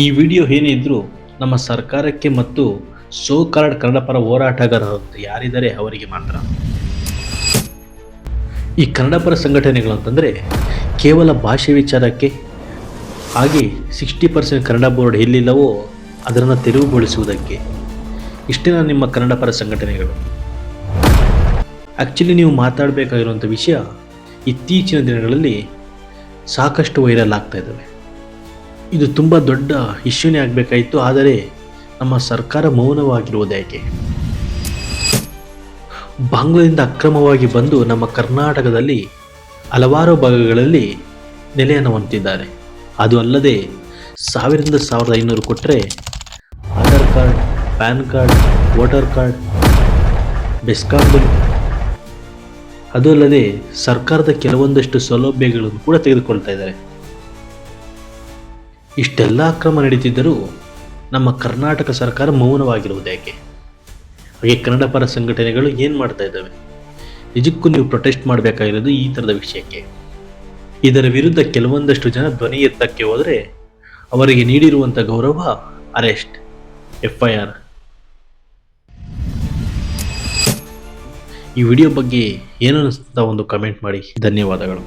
ಈ ವಿಡಿಯೋ ಏನೇ ಇದ್ರೂ ನಮ್ಮ ಸರ್ಕಾರಕ್ಕೆ ಮತ್ತು ಸೋ ಕಾರ್ಡ್ ಕನ್ನಡ ಪರ ಹೋರಾಟಗಾರರು ಯಾರಿದ್ದಾರೆ ಅವರಿಗೆ ಮಾತ್ರ. ಈ ಕನ್ನಡ ಪರ ಸಂಘಟನೆಗಳು ಅಂತಂದರೆ ಕೇವಲ ಭಾಷೆ ವಿಚಾರಕ್ಕೆ ಹಾಗೆ ಸಿಕ್ಸ್ಟಿ ಪರ್ಸೆಂಟ್ ಕನ್ನಡ ಬೋರ್ಡ್ ಎಲ್ಲಿಲ್ಲವೋ ಅದನ್ನು ತೆರವುಗೊಳಿಸುವುದಕ್ಕೆ ಇಷ್ಟೇನ ನಿಮ್ಮ ಕನ್ನಡ ಪರ ಸಂಘಟನೆಗಳು. ಆ್ಯಕ್ಚುಲಿ ನೀವು ಮಾತಾಡಬೇಕಾಗಿರುವಂಥ ವಿಷಯ ಇತ್ತೀಚಿನ ದಿನಗಳಲ್ಲಿ ಸಾಕಷ್ಟು ವೈರಲ್ ಆಗ್ತಾ ಇದ್ದಾವೆ. ಇದು ತುಂಬ ದೊಡ್ಡ ಇಶ್ಯೂನೇ ಆಗಬೇಕಾಯಿತು, ಆದರೆ ನಮ್ಮ ಸರ್ಕಾರ ಮೌನವಾಗಿರುವುದು ಯಾಕೆ ಬಾಂಗ್ಲಾದಿಂದ ಅಕ್ರಮವಾಗಿ ಬಂದು ನಮ್ಮ ಕರ್ನಾಟಕದಲ್ಲಿ ಹಲವಾರು ಭಾಗಗಳಲ್ಲಿ ನೆಲೆಯನ್ನು ಹೊಂದಿದ್ದಾರೆ. ಅದು ಅಲ್ಲದೆ ಸಾವಿರದಿಂದ ಸಾವಿರದ ಐನೂರು ಕೊಟ್ಟರೆ Aadhaar card, pan card, voter card, BESCOM ಅದು ಅಲ್ಲದೆ ಸರ್ಕಾರದ ಕೆಲವೊಂದಷ್ಟು ಸೌಲಭ್ಯಗಳನ್ನು ಕೂಡ ತೆಗೆದುಕೊಳ್ತಾ ಇದ್ದಾರೆ. ಇಷ್ಟೆಲ್ಲ ಅಕ್ರಮ ನಡೀತಿದ್ದರೂ ನಮ್ಮ ಕರ್ನಾಟಕ ಸರ್ಕಾರ ಮೌನವಾಗಿರುವುದು ಯಾಕೆ ಹಾಗೆ ಕನ್ನಡ ಪರ ಸಂಘಟನೆಗಳು ಏನು ಮಾಡ್ತಾ ಇದ್ದಾವೆ? ನಿಜಕ್ಕೂ ನೀವು ಪ್ರೊಟೆಸ್ಟ್ ಮಾಡಬೇಕಾಗಿರೋದು ಈ ಥರದ ವಿಷಯಕ್ಕೆ. ಇದರ ವಿರುದ್ಧ ಕೆಲವೊಂದಷ್ಟು ಜನ ಧ್ವನಿ ಎತ್ತಕ್ಕೆ ಹೋದರೆ ಅವರಿಗೆ ನೀಡಿರುವಂಥ ಗೌರವ ಅರೆಸ್ಟ್ ಎಫ್ ಐ ಆರ್ ಈ ವಿಡಿಯೋ ಬಗ್ಗೆ ಏನು ಅನಿಸ್ತಾ ಒಂದು ಕಮೆಂಟ್ ಮಾಡಿ. ಧನ್ಯವಾದಗಳು.